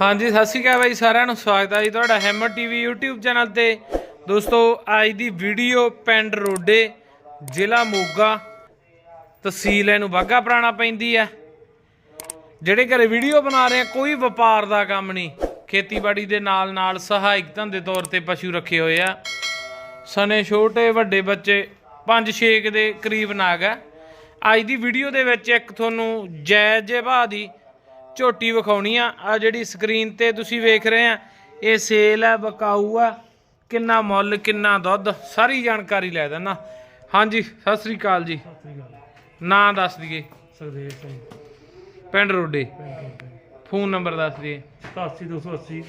ਹਾਂਜੀ, ਸਤਿ ਸ਼੍ਰੀ ਅਕਾਲ ਬਾਈ ਸਾਰਿਆਂ ਨੂੰ। ਸਵਾਗਤ ਹੈ ਜੀ ਤੁਹਾਡਾ ਹੈਮਰ ਟੀਵੀ YouTube ਚੈਨਲ ਤੇ। ਦੋਸਤੋ, ਅੱਜ ਦੀ ਵੀਡੀਓ ਪਿੰਡ ਰੋਡੇ, ਜ਼ਿਲ੍ਹਾ ਮੋਗਾ, ਤਹਿਸੀਲ ਇਹਨੂੰ ਬਾਗਾ ਪੁਰਾਣਾ ਪੈਂਦੀ ਆ। ਜਿਹੜੇ ਘਰੇ ਵੀਡੀਓ ਬਣਾ ਰਹੇ ਆ, ਕੋਈ ਵਪਾਰ ਦਾ ਕੰਮ ਨਹੀਂ। ਖੇਤੀਬਾੜੀ ਦੇ ਨਾਲ ਨਾਲ ਸਹਾਇਕ ਧੰਦੇ ਤੌਰ ਤੇ ਪਸ਼ੂ ਰੱਖੇ ਹੋਏ ਆ। ਸਨੇ ਛੋਟੇ, ਵੱਡੇ ਬੱਚੇ 5-6 ਦੇ ਕਰੀਬ ਨਾਗ ਆ। ਅੱਜ ਦੀ ਵੀਡੀਓ ਦੇ ਵਿੱਚ ਇੱਕ ਤੁਹਾਨੂੰ ਜੈ ਜਿਹੇ ਭਾਅ ਦੀ ਝੋਟੀ ਵਿਖਾਉਣੀ ਆ। ਆ ਜਿਹੜੀ ਸਕਰੀਨ ਤੇ ਤੁਸੀਂ ਵੇਖ ਰਹੇ ਆ ਇਹ ਸੇਲ ਹੈ ਬਕਾਊ ਆ। ਕਿੰਨਾ ਮੁੱਲ ਕਿੰਨਾ ਦੁੱਧ ਸਾਰੀ ਜਾਣਕਾਰੀ ਲੈ ਦੇਣਾ ਹਾਂਜੀ ਸਤਿ ਸ੍ਰੀ ਅਕਾਲ ਜੀ। ਨਾਂ ਦੱਸ ਦਈਏ। ਸੁਖਦੇਵ ਸਿੰਘ। ਪਿੰਡ ਰੋਡੇ। ਫੋਨ ਨੰਬਰ ਦੱਸ ਦਈਏ। 87280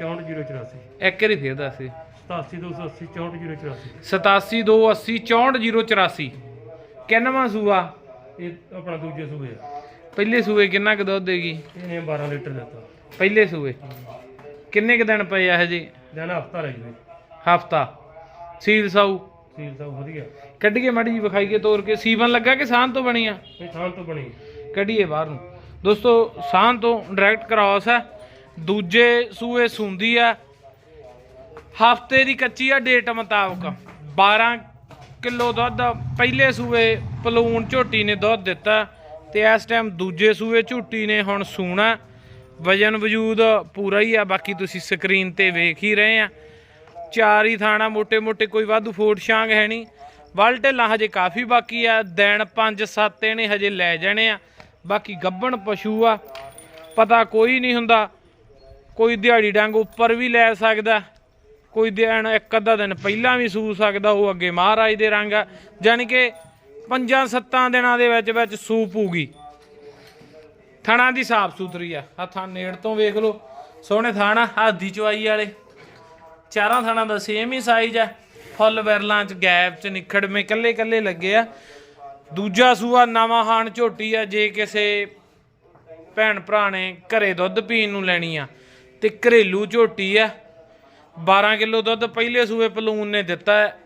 64084 ਇੱਕ ਵਾਰੀ ਫੇਰ ਦੱਸ ਦਈਏ। 87280 64084 8728640084 ਕਿੰਨਵਾਂ ਸੂਆ? ਇਹ ਆਪਣਾ ਦੂਜੇ ਸੂਏ ਆ। ਪਹਿਲੇ ਸੂਏ ਕਿੰਨਾ ਕੁ ਦੁੱਧ ਦੇਗੀ ਇਹਨੇ 12 ਲੀਟਰ ਦਿੱਤਾ। ਪਹਿਲੇ ਸੂਏ? ਕਿੰਨੇ ਕੁ ਦਿਨ ਪਏ ਆ ਹਜੇ ਦਿਨ ਹਫਤਾ ਰਹਿ ਜਵੇ ਹਫਤਾ। ਸੀਲ ਸਾਊ? ਸੀਲ ਤਾਂ ਵਧੀਆ। ਕੱਢੀਏ ਮਾੜੀ ਜੀ ਵਿਖਾਈਏ ਤੋਰ ਕੇ। ਸੀਵਨ ਲੱਗਾ ਕਿ ਸਾਨ ਤੋਂ ਬਣੀ ਆ? ਇਹ ਤੋਂ ਬਣੀ। ਕੱਢੀਏ ਬਾਹਰ ਨੂੰ। ਦੋਸਤੋ ਸਾਨ ਤੋਂ ਡਾਇਰੈਕਟ ਕ੍ਰਾਸ ਹੈ ਦੂਜੇ ਸੂਏ ਸੁੰਦੀ ਆ। ਹਫ਼ਤੇ ਦੀ ਕੱਚੀ ਆ ਡੇਟ ਮੁਤਾਬਕ। 12 ਕਿਲੋ ਦੁੱਧ ਪਹਿਲੇ ਸੂਏ ਪਲੂਣ ਝੋਟੀ ਨੇ ਦੁੱਧ ਦਿੱਤਾ। ਤੇ ਇਸ ਟਾਈਮ ਦੂਜੇ ਸੂਏ ਝੂਟੀ ਨੇ ਹੁਣ ਸੂਣਾ। ਵਜਨ ਵਜੂਦ ਪੂਰਾ ਹੀ ਆ, ਬਾਕੀ ਤੁਸੀਂ ਸਕਰੀਨ ਤੇ ਵੇਖ ਹੀ ਰਹੇ ਆ। ਚਾਰ ਹੀ ਥਾਣਾ ਮੋٹے-ਮੋٹے ਕੋਈ ਵਾਧੂ ਫੋਟ ਸ਼ਾਂਗ ਹੈ ਨਹੀਂ। ਵਲਟੇਲਾ ਹਜੇ ਕਾਫੀ ਬਾਕੀ ਆ ਦਿਨ 5-7 ਇਹਨੇ ਹਜੇ ਲੈ ਜਾਣੇ ਆ। ਬਾਕੀ ਗੱਬਣ ਪਸ਼ੂ ਆ, ਪਤਾ ਕੋਈ ਨਹੀਂ ਹੁੰਦਾ। ਕੋਈ ਦਿਹਾੜੀ ਡੰਗ ਉੱਪਰ ਵੀ ਲੈ ਸਕਦਾ। ਕੋਈ ਦਿਨ ਇੱਕ ਅੱਧਾ ਦਿਨ ਪਹਿਲਾਂ ਵੀ ਸੂ ਸਕਦਾ, ਉਹ ਅੱਗੇ ਮਹਾਰਾਜ ਦੇ ਰੰਗ ਆ। ਜਾਨੀ ਕਿ ਪੰਜਾਂ ਸੱਤਾਂ ਦਿਨਾਂ ਦੇ ਵਿੱਚ ਵਿੱਚ ਸੂ ਪੂਗੀ ਥਣਾ ਦੀ ਸਾਫ਼ ਸੁਥਰੀ ਆ। ਹੱਥਾਂ ਨੇੜ ਤੋਂ ਵੇਖ ਲਓ। ਸੋਹਣੇ ਥਾਣਾ ਹਾਦੀ ਚਵਾਈ ਵਾਲੇ। ਚਾਰਾਂ ਥਾਣਾ ਦਾ ਸੇਮ ਹੀ ਸਾਈਜ਼ ਆ। ਫੁੱਲ ਵਿਰਲਾਂ ਚ ਗੈਪ ਚ ਨਿਖੜਵੇਂ ਕੱਲੇ ਕੱਲੇ ਲੱਗੇ ਆ। ਦੂਜਾ ਸੂਆ ਨਵਾਂ ਹਾਨ ਝੋਟੀ ਆ। ਜੇ ਕਿਸੇ ਭੈਣ ਭਰਾ ਨੇ ਘਰੇ ਦੁੱਧ ਪੀਣ ਨੂੰ ਲੈਣੀ ਆ ਤੇ ਘਰੇਲੂ ਝੋਟੀ ਆ। 12 ਕਿਲੋ ਦੁੱਧ ਪਹਿਲੇ ਸੂਏ ਪਲੂਨ ਨੇ ਦਿੱਤਾ। ਹੈ।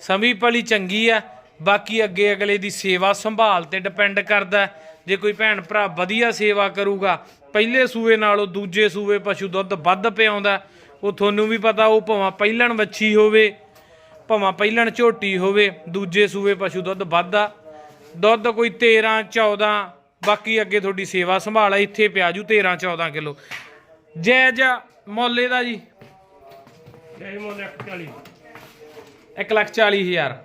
ਸਮੀ ਪਲੀ ਚੰਗੀ ਆ। ਬਾਕੀ ਅੱਗੇ ਅਗਲੇ ਦੀ ਸੇਵਾ ਸੰਭਾਲ ਤੇ ਡਿਪੈਂਡ ਕਰਦਾ। ਜੇ ਕੋਈ ਭੈਣ ਭਰਾ ਵਧੀਆ ਸੇਵਾ ਕਰੂਗਾ ਪਹਿਲੇ ਸੂਏ ਨਾਲੋਂ ਦੂਜੇ ਸੂਏ ਪਸ਼ੂ ਦੁੱਧ ਵੱਧ ਪਿਆਉਂਦਾ ਉਹ ਤੁਹਾਨੂੰ ਵੀ ਪਤਾ ਉਹ ਭਾਵੇਂ ਪਹਿਲਣ ਵੱਛੀ ਹੋਵੇ ਭਾਵੇਂ ਪਹਿਲਣ ਝੋਟੀ ਹੋਵੇ ਦੂਜੇ ਸੂਏ ਪਸ਼ੂ ਦੁੱਧ ਵੱਧਦਾ ਦੁੱਧ ਕੋਈ 13 14 ਬਾਕੀ ਅੱਗੇ ਤੁਹਾਡੀ ਸੇਵਾ ਸੰਭਾਲ ਆ ਇੱਥੇ ਪਿਆ ਜੂ 13 14 ਕਿਲੋ। ਜਾਇਜ਼ ਮੁੱਲ ਇਹਦਾ ਜੀ। ਇਹ ਮੁੱਲ 140 ਇੱਕ ਲੱਖ ਚਾਲੀ ਹਜ਼ਾਰ।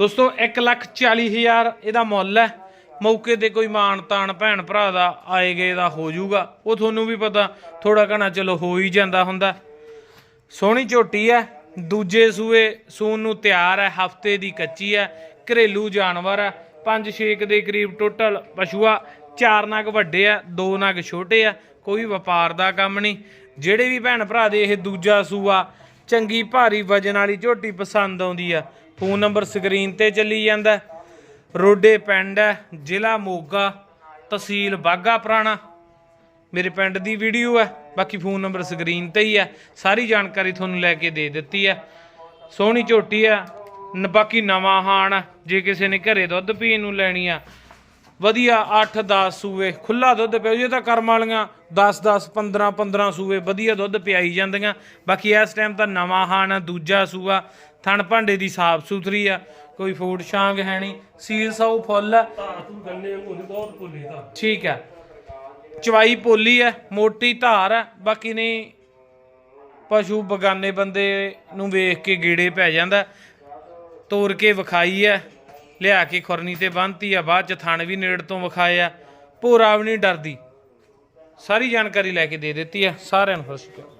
ਦੋਸਤੋ, ਇੱਕ ਲੱਖ ਚਾਲੀ ਹਜ਼ਾਰ ਇਹਦਾ ਮੁੱਲ ਹੈ। ਮੌਕੇ ਤੇ ਕੋਈ ਮਾਣ ਤਾਣ ਭੈਣ ਭਰਾ ਦਾ ਆਏ ਗਏ ਦਾ ਹੋ ਜਾਊਗਾ। ਉਹ ਤੁਹਾਨੂੰ ਵੀ ਪਤਾ ਥੋੜਾ ਘਣਾ ਚਲੋ ਹੋ ਹੀ ਜਾਂਦਾ ਹੁੰਦਾ। ਸੋਹਣੀ ਝੋਟੀ ਹੈ। ਦੂਜੇ ਸੂਏ ਸੂਨ ਨੂੰ ਤਿਆਰ ਹੈ। ਹਫ਼ਤੇ ਦੀ ਕੱਚੀ ਹੈ। ਘਰੇਲੂ ਜਾਨਵਰ ਹੈ। 5-6 ਦੇ ਕਰੀਬ ਟੋਟਲ ਪਸ਼ੂਆ, ਚਾਰ ਨਗ ਵੱਡੇ ਆ ਦੋ ਨਗ ਛੋਟੇ ਆ ਕੋਈ ਵਪਾਰ ਦਾ ਕੰਮ ਨਹੀਂ। ਜਿਹੜੇ ਵੀ ਭੈਣ ਭਰਾ ਦੇ ਇਹ ਦੂਜਾ ਸੂਆ ਚੰਗੀ ਭਾਰੀ ਵਜਨ ਵਾਲੀ ਝੋਟੀ ਪਸੰਦ ਆਉਂਦੀ ਆ। ਫੋਨ ਨੰਬਰ ਸਕਰੀਨ ਤੇ ਚੱਲੀ ਜਾਂਦਾ ਰੋਡੇ ਪਿੰਡ ਹੈ ਜ਼ਿਲ੍ਹਾ ਮੋਗਾ ਤਹਿਸੀਲ ਬਾਗਾ ਪੁਰਾਣਾ। ਮੇਰੇ ਪਿੰਡ ਦੀ ਵੀਡੀਓ ਹੈ ਬਾਕੀ ਫੋਨ ਨੰਬਰ ਸਕਰੀਨ ਤੇ ਹੀ ਹੈ। ਸਾਰੀ ਜਾਣਕਾਰੀ ਤੁਹਾਨੂੰ ਲੈ ਕੇ ਦੇ ਦਿੱਤੀ ਹੈ। ਸੋਹਣੀ ਝੋਟੀ ਹੈ ਬਾਕੀ ਨਵਾਂ ਹਾਣ ਆ, ਜੇ ਕਿਸੇ ਨੇ ਘਰੇ ਦੁੱਧ ਪੀਣ ਨੂੰ ਲੈਣੀ ਆ ਵਧੀਆ 8-10 ਸੂਏ ਖੁੱਲਾ ਦੁੱਧ ਪਿਆ ਜੇ ਤਾਂ ਕਰਮ ਵਾਲੀਆਂ 10-10 15-15 ਸੂਏ ਵਧੀਆ ਦੁੱਧ ਪਿਆਈ ਜਾਂਦੀਆਂ। ਬਾਕੀ ਇਸ ਟਾਈਮ ਤਾਂ ਨਵਾਂ ਹਾਣ ਆ ਦੂਜਾ ਸੂਆ ਥਣ ਭਾਂਡੇ ਦੀ ਸਾਫ਼ ਸੁਥਰੀ ਆ ਕੋਈ ਫੂਡ ਸ਼ਾਂਗ ਹੈ ਨਹੀਂ ਸੀਲ ਸਾਊ ਫੁੱਲ ਆ। ਤਾਂ ਤੂੰ ਗੰਨੇ ਉਹਨੇ ਬਹੁਤ ਭੁੱਲੀ ਤਾਂ ਠੀਕ ਹੈ ਚਵਾਈ ਪੋਲੀ ਹੈ ਮੋਟੀ ਧਾਰ ਹੈ ਬਾਕੀ ਨਹੀਂ ਪਸ਼ੂ ਬਗਾਨੇ ਬੰਦੇ ਨੂੰ ਵੇਖ ਕੇ ਗੀੜੇ ਪੈ ਜਾਂਦਾ। ਤੋੜ ਕੇ ਵਿਖਾਈ ਹੈ ਲਿਆ ਕੇ ਖੁਰਨੀ ਤੇ ਬੰਨਤੀ ਆ, ਬਾਅਦ ਚ ਥਣ ਵੀ ਨੇੜ ਤੋਂ ਵਿਖਾਇਆ ਭੋਰਾ ਵੀ ਨਹੀਂ ਡਰਦੀ। ਸਾਰੀ ਜਾਣਕਾਰੀ ਲੈ ਕੇ ਦੇ ਦਿੱਤੀ ਆ, ਸਾਰਿਆਂ ਨੂੰ ਸਤਿ ਸ਼੍ਰੀ ਅਕਾਲ।